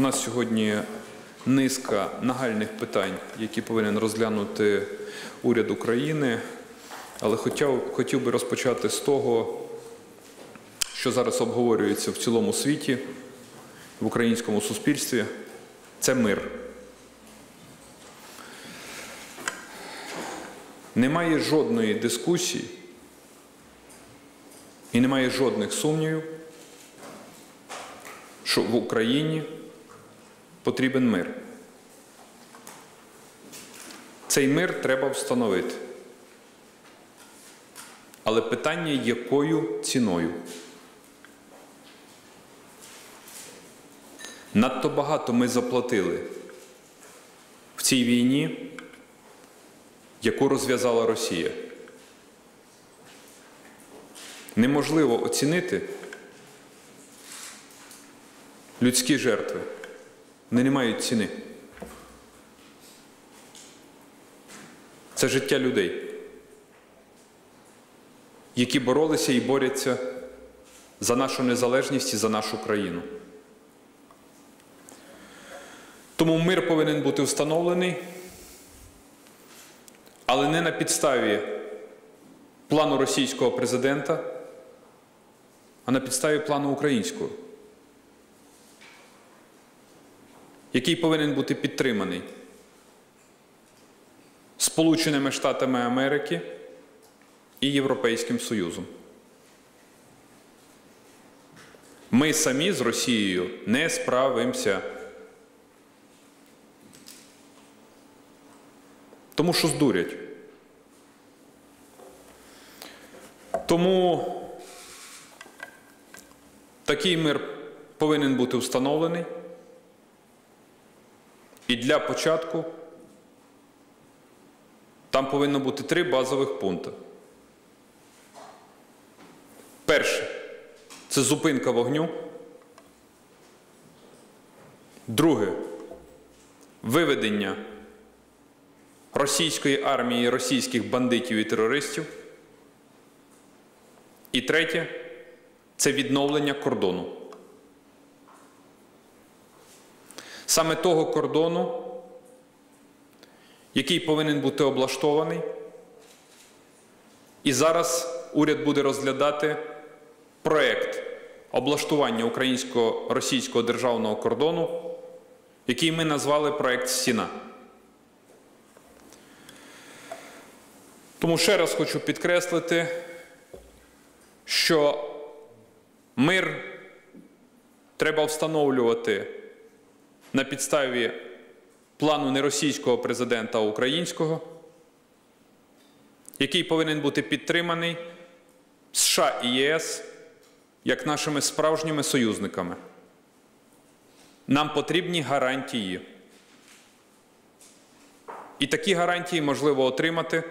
нас сьогодні низка нагальних питань, які повинен розглянути уряд України. Але хотів, хотів би розпочати з того, що зараз обговорюється в цілому світі, в українському суспільстві. Це мир. Немає жодної дискусії і немає жодних сумнівів, що в Україні потрібен мир. Цей мир треба встановити. Але питання, якою ціною? Надто багато ми заплатили в цій війні, яку розв'язала Росія. Неможливо оцінити людські жертви. Вони не мають ціни. Це життя людей, які боролися і борються за нашу незалежність і за нашу країну. Тому мир повинен бути встановлений, але не на підставі плану російського президента, а на підставі плану українського, який повинен бути підтриманий Сполученими Штатами Америки і Європейським Союзом. Ми самі з Росією не справимося. Тому що здурять. Тому такий мир повинен бути встановлений. І для початку там повинно бути три базових пункти. Перше це зупинка вогню. Друге виведення російської армії, російських бандитів і терористів. І третє це відновлення кордону. Саме того кордону, який повинен бути облаштований. І зараз уряд буде розглядати проєкт облаштування українсько-російського державного кордону, який ми назвали проєкт Стіна. Тому ще раз хочу підкреслити, що мир треба встановлювати на підставі плану не російського президента, а українського, який повинен бути підтриманий США і ЄС як нашими справжніми союзниками. Нам потрібні гарантії. І такі гарантії можливо отримати,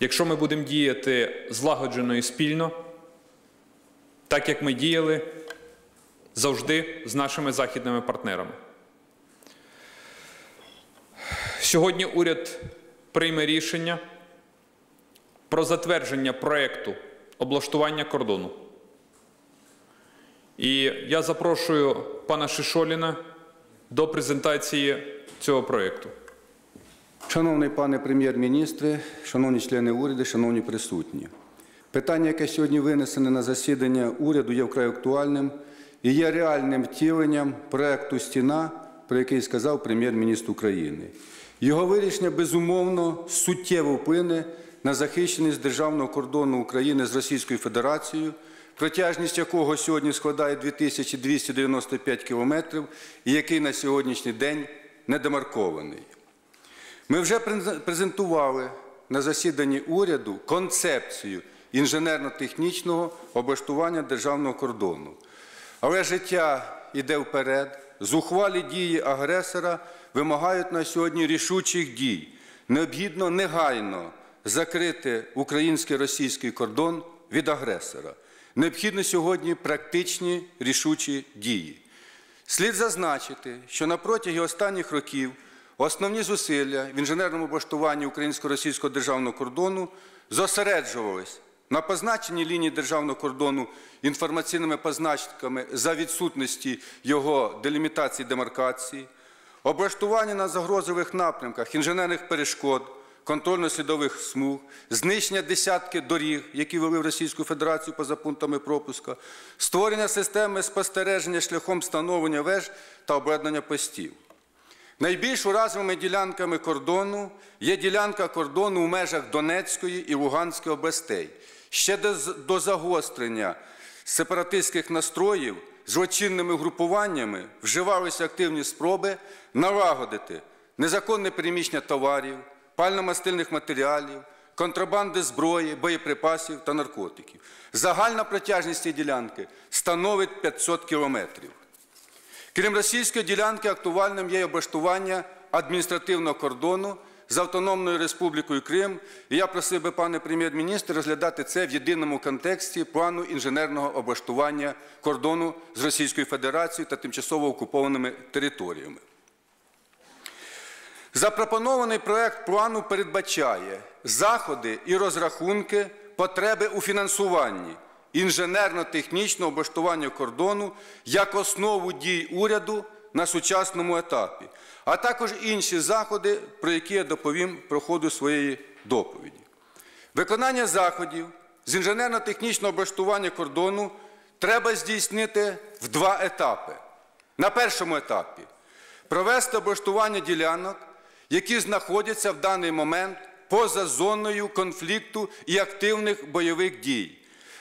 якщо ми будемо діяти злагоджено і спільно, так як ми діяли завжди з нашими західними партнерами. Сьогодні уряд прийме рішення про затвердження проєкту облаштування кордону. І я запрошую пана Шишоліна до презентації цього проєкту. Шановний пане прем'єр-міністре, шановні члени уряду, шановні присутні, питання, яке сьогодні винесене на засідання уряду, є вкрай актуальним і є реальним втіленням проекту Стіна, про який сказав прем'єр-міністр України. Його вирішення безумовно суттєво вплине на захищеність державного кордону України з Російською Федерацією, протяжність якого сьогодні складає 2295 кілометрів, і який на сьогоднішній день недемаркований. Ми вже презентували на засіданні уряду концепцію інженерно-технічного облаштування державного кордону. Але життя йде вперед, зухвалі дії агресора вимагають на сьогодні рішучих дій. Необхідно негайно закрити український російський кордон від агресора. Необхідно сьогодні практичні рішучі дії. Слід зазначити, що на протязі останніх років основні зусилля в інженерному облаштуванні українсько-російського державного кордону зосереджувались На позначенні лінії державного кордону інформаційними позначками за відсутності його делімітації демаркації, облаштування на загрозових напрямках інженерних перешкод, контрольно-слідових смуг, знищення десятки доріг, які вели в Російську Федерацію поза пунктами пропуска, створення системи спостереження шляхом встановлення веж та обладнання постів. Найбільш уразливими ділянками кордону є ділянка кордону у межах Донецької і Луганської областей. Ще до, загострення сепаратистських настроїв злочинними групуваннями вживалися активні спроби налагодити незаконне переміщення товарів, пально-мастильних матеріалів, контрабанди зброї, боєприпасів та наркотиків. Загальна протяжність цієї ділянки становить 500 кілометрів. Крім російської ділянки, актуальним є облаштування адміністративного кордону з Автономною Республікою Крим. І я просив би, пане прем'єр-міністр, розглядати це в єдиному контексті плану інженерного облаштування кордону з Російською Федерацією та тимчасово окупованими територіями. Запропонований проект плану передбачає заходи і розрахунки потреби у фінансуванні інженерно-технічного облаштування кордону як основу дій уряду на сучасному етапі, а також інші заходи, про які я доповім про ходу своєї доповіді. Виконання заходів з інженерно-технічного облаштування кордону треба здійснити в два етапи. На першому етапі провести облаштування ділянок, які знаходяться в даний момент поза зоною конфлікту і активних бойових дій,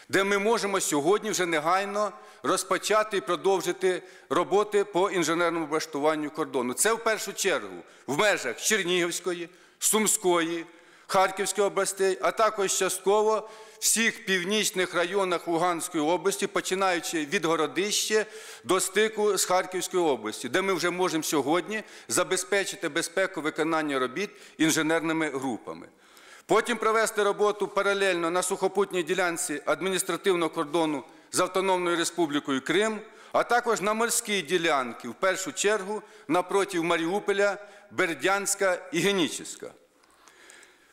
де ми можемо сьогодні вже негайно розпочати і продовжити роботи по інженерному облаштуванню кордону. Це в першу чергу в межах Чернігівської, Сумської, Харківської областей, а також частково всіх північних районах Луганської області, починаючи від Городища до стику з Харківської області, де ми вже можемо сьогодні забезпечити безпеку виконання робіт інженерними групами. Потім провести роботу паралельно на сухопутній ділянці адміністративного кордону з Автономною Республікою Крим, а також на морській ділянці, в першу чергу напроти Маріуполя, Бердянська і Генічеська.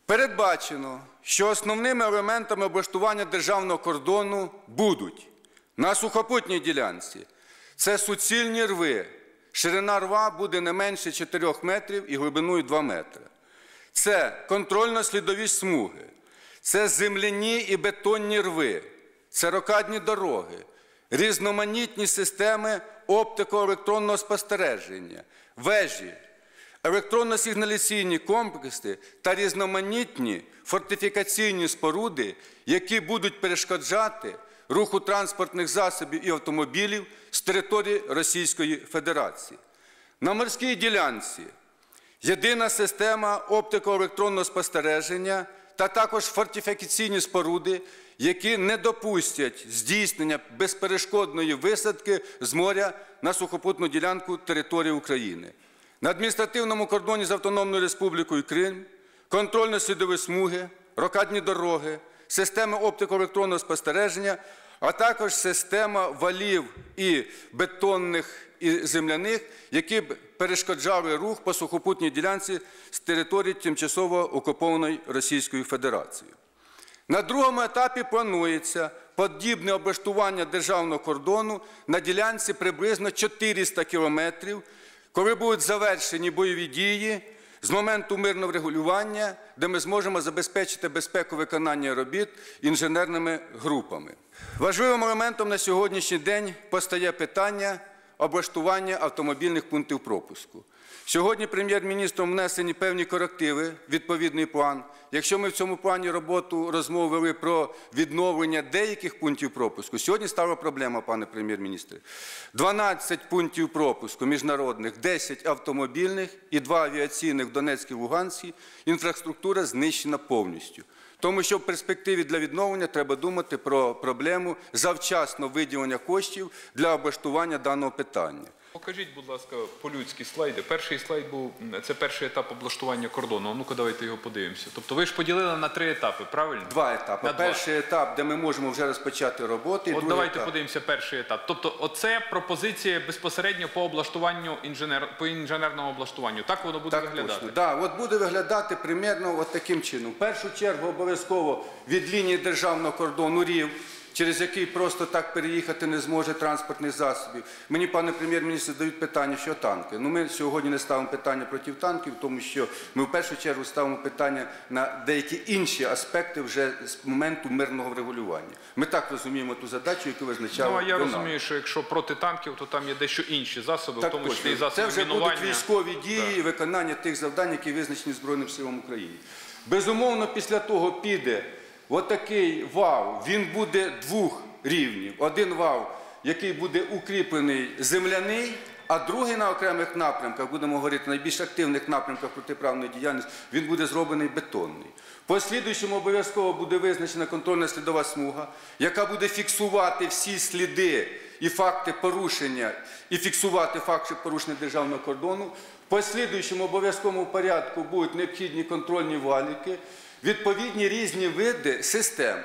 Передбачено, що основними елементами облаштування державного кордону будуть на сухопутній ділянці. Це суцільні рви. Ширина рва буде не менше 4 метрів і глибиною 2 метри. Це контрольно-слідові смуги, це земляні і бетонні рви, це рокадні дороги, різноманітні системи оптико-електронного спостереження, вежі, електронно-сигналяційні комплекси та різноманітні фортифікаційні споруди, які будуть перешкоджати руху транспортних засобів і автомобілів з території Російської Федерації. На морській ділянці єдина система оптико-електронного спостереження та також фортифікаційні споруди, які не допустять здійснення безперешкодної висадки з моря на сухопутну ділянку території України. На адміністративному кордоні з Автономною Республікою Крим контрольно-слідові смуги, рокадні дороги, системи оптико-електронного спостереження, а також система валів і бетонних і земляних, які б перешкоджали рух по сухопутній ділянці з території тимчасово окупованої Російською Федерацією. На другому етапі планується подібне облаштування державного кордону на ділянці приблизно 400 кілометрів, коли будуть завершені бойові дії з моменту мирного регулювання, де ми зможемо забезпечити безпеку виконання робіт інженерними групами. Важливим моментом на сьогоднішній день постає питання облаштування автомобільних пунктів пропуску. Сьогодні прем'єр-міністром внесені певні корективи, відповідний план. Якщо ми в цьому плані роботу розмов вели про відновлення деяких пунктів пропуску, сьогодні стала проблема, пане прем'єр-міністре. 12 пунктів пропуску міжнародних, 10 автомобільних і 2 авіаційних в Донецькій Луганській. Інфраструктура знищена повністю. Тому що в перспективі для відновлення треба думати про проблему завчасно виділення коштів для облаштування даного питання. Покажіть, будь ласка, по-людськи слайди. Перший слайд був це перший етап облаштування кордону. А Ну-ка, давайте його подивимося. Тобто ви ж поділили на три етапи, правильно? Два етапи. На два. Перший етап, де ми можемо вже розпочати роботи. От давайте етап. подивимося перший етап. Тобто, оце пропозиція безпосередньо по облаштуванню інженер по інженерному облаштуванню. Так воно буде Так виглядати. точно. Да, от буде виглядати примерно от таким чином. В першу чергу обов'язково від лінії державного кордону рів, через який просто так переїхати не зможе транспортних засобів. Мені, пане прем'єр-міністр, задають питання, що танки. Ну, ми сьогодні не ставимо питання проти танків, тому що ми в першу чергу ставимо питання на деякі інші аспекти вже з моменту мирного врегулювання. Ми так розуміємо ту задачу, яку визначали. Ну а я розумію, що якщо проти танків, то там є дещо інші засоби, в тому числі і точно. Це вже мінування. будуть військові дії і виконання тих завдань, які визначені Збройним силам України. Безумовно, після того піде отакий вал. Він буде двох рівнів. Один вал, який буде укріплений земляний, а другий на окремих напрямках, будемо говорити, найбільш активних напрямках протиправної діяльності, він буде зроблений бетонний. Послідуючому обов'язково буде визначена контрольна слідова смуга, яка буде фіксувати всі сліди і факти порушення, і фіксувати факти порушення державного кордону. Послідуючому обов'язковому порядку будуть необхідні контрольні валіки, відповідні різні види систем,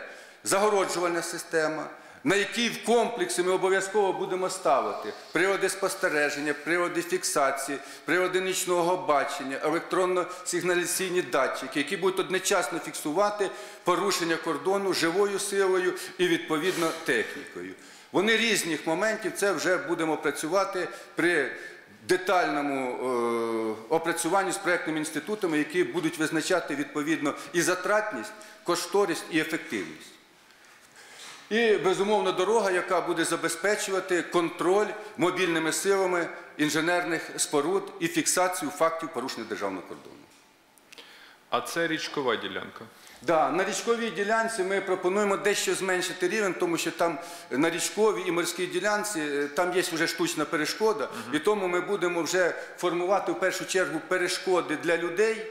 загороджувальна система, на якій в комплексі ми обов'язково будемо ставити прилади спостереження, прилади фіксації, прилади нічного бачення, електронно-сигналізаційні датчики, які будуть одночасно фіксувати порушення кордону живою силою і відповідно технікою. Вони різних моментів, це вже будемо працювати при детальному е, опрацюванні з проєктними інститутами, які будуть визначати відповідно і затратність, кошторість і ефективність. І, безумовно, дорога, яка буде забезпечувати контроль мобільними силами інженерних споруд і фіксацію фактів порушення державного кордону. А це річкова ділянка. Да, на річковій ділянці ми пропонуємо дещо зменшити рівень, тому що там на річковій і морській ділянці е, там є вже штучна перешкода, і тому ми будемо вже формувати в першу чергу перешкоди для людей,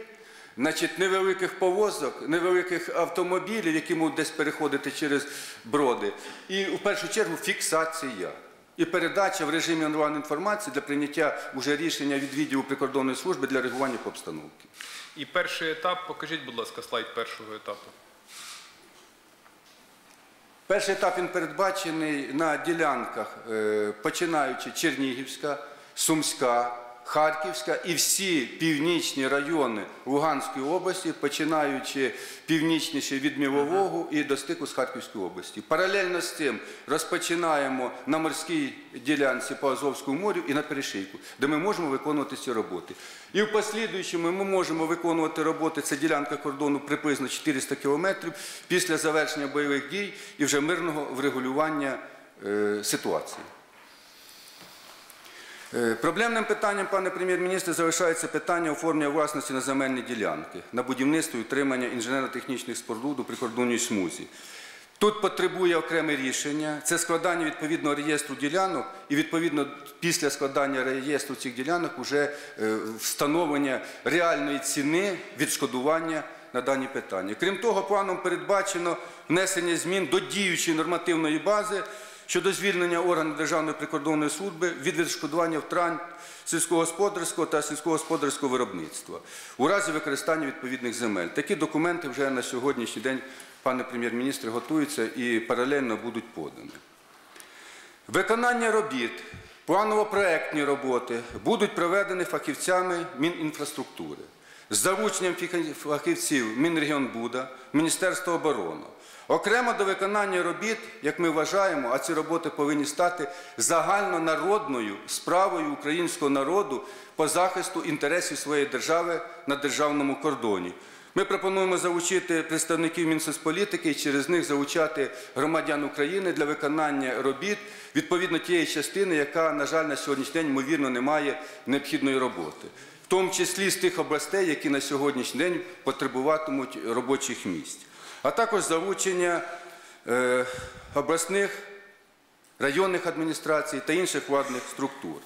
значить, невеликих повозок, невеликих автомобілів, які можуть десь переходити через броди. І в першу чергу фіксація. І передача в режимі онлайн інформації для прийняття уже рішення від відділу прикордонної служби для реагування по обстановці. І перший етап, покажіть, будь ласка, слайд першого етапу. Перший етап він передбачений на ділянках, е, починаючи Чернігівська, Сумська, Харківська і всі північні райони Луганської області, починаючи північніше від Мілового і до стику з Харківської області. Паралельно з цим розпочинаємо на морській ділянці по Азовському морю і на перешийку, де ми можемо виконувати ці роботи. І в послідуючому ми можемо виконувати роботи, це ділянка кордону приблизно 400 кілометрів після завершення бойових дій і вже мирного врегулювання е, ситуації. Е, Проблемним питанням, пане прем'єр-міністр, залишається питання оформлення власності на земельні ділянки, на будівництво і утримання інженерно-технічних споруд у прикордонній смузі. Тут потребує окреме рішення, це складання відповідного реєстру ділянок і відповідно після складання реєстру цих ділянок вже е, встановлення реальної ціни відшкодування на дані питання. Крім того, планом передбачено внесення змін до діючої нормативної бази щодо звільнення органів Державної прикордонної служби від відшкодування втрат сільськогосподарського та сільськогосподарського виробництва у разі використання відповідних земель. Такі документи вже на сьогоднішній день, пане прем'єр-міністр, готуються і паралельно будуть подані. Виконання робіт, планово-проектні роботи будуть проведені фахівцями Мінінфраструктури з залученням фахівців Мінрегіонбуда, Міністерства оборони. Окремо до виконання робіт, як ми вважаємо, а ці роботи повинні стати загальнонародною справою українського народу по захисту інтересів своєї держави на державному кордоні. Ми пропонуємо залучити представників Мінсоцполітики і через них залучати громадян України для виконання робіт відповідно тієї частини, яка, на жаль, на сьогоднішній день ймовірно не має необхідної роботи, в тому числі з тих областей, які на сьогоднішній день потребуватимуть робочих місць, а також залучення е, обласних районних адміністрацій та інших владних структур.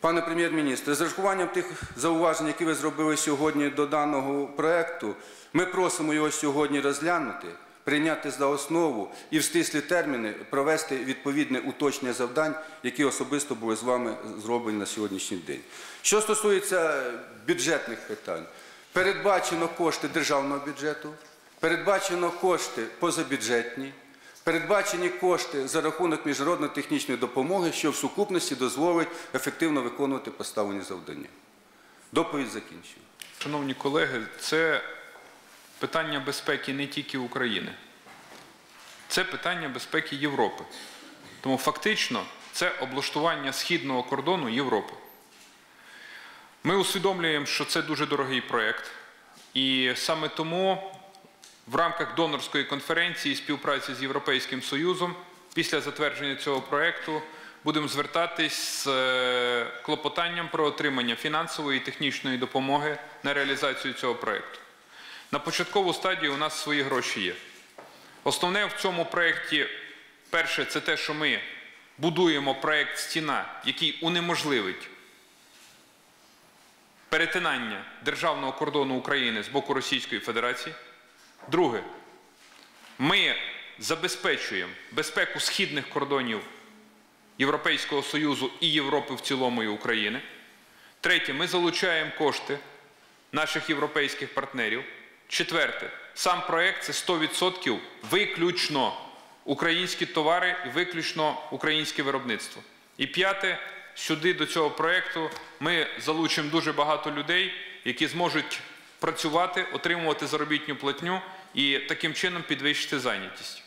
Пане прем'єр-міністр, з урахуванням тих зауважень, які ви зробили сьогодні до даного проекту, ми просимо його сьогодні розглянути, прийняти за основу і в стислі терміни провести відповідне уточнення завдань, які особисто були з вами зроблені на сьогоднішній день. Що стосується бюджетних питань, передбачено кошти державного бюджету, передбачено кошти позабюджетні, передбачені кошти за рахунок міжнародної технічної допомоги, що в сукупності дозволить ефективно виконувати поставлені завдання. Доповідь закінчую. Шановні колеги, це питання безпеки не тільки України, це питання безпеки Європи. Тому фактично це облаштування східного кордону Європи. Ми усвідомлюємо, що це дуже дорогий проєкт, і саме тому в рамках донорської конференції співпраці з Європейським Союзом після затвердження цього проєкту будемо звертатись з е, клопотанням про отримання фінансової і технічної допомоги на реалізацію цього проєкту. На початкову стадію у нас свої гроші є. Основне в цьому проєкті, перше, це те, що ми будуємо проєкт стіна, який унеможливить перетинання державного кордону України з боку Російської Федерації. Друге, ми забезпечуємо безпеку східних кордонів Європейського Союзу і Європи в цілому і України. Третє, ми залучаємо кошти наших європейських партнерів. Четверте, сам проект це 100% виключно українські товари і виключно українське виробництво. І п'яте, сюди до цього проекту ми залучимо дуже багато людей, які зможуть працювати, отримувати заробітну платню і таким чином підвищити зайнятість.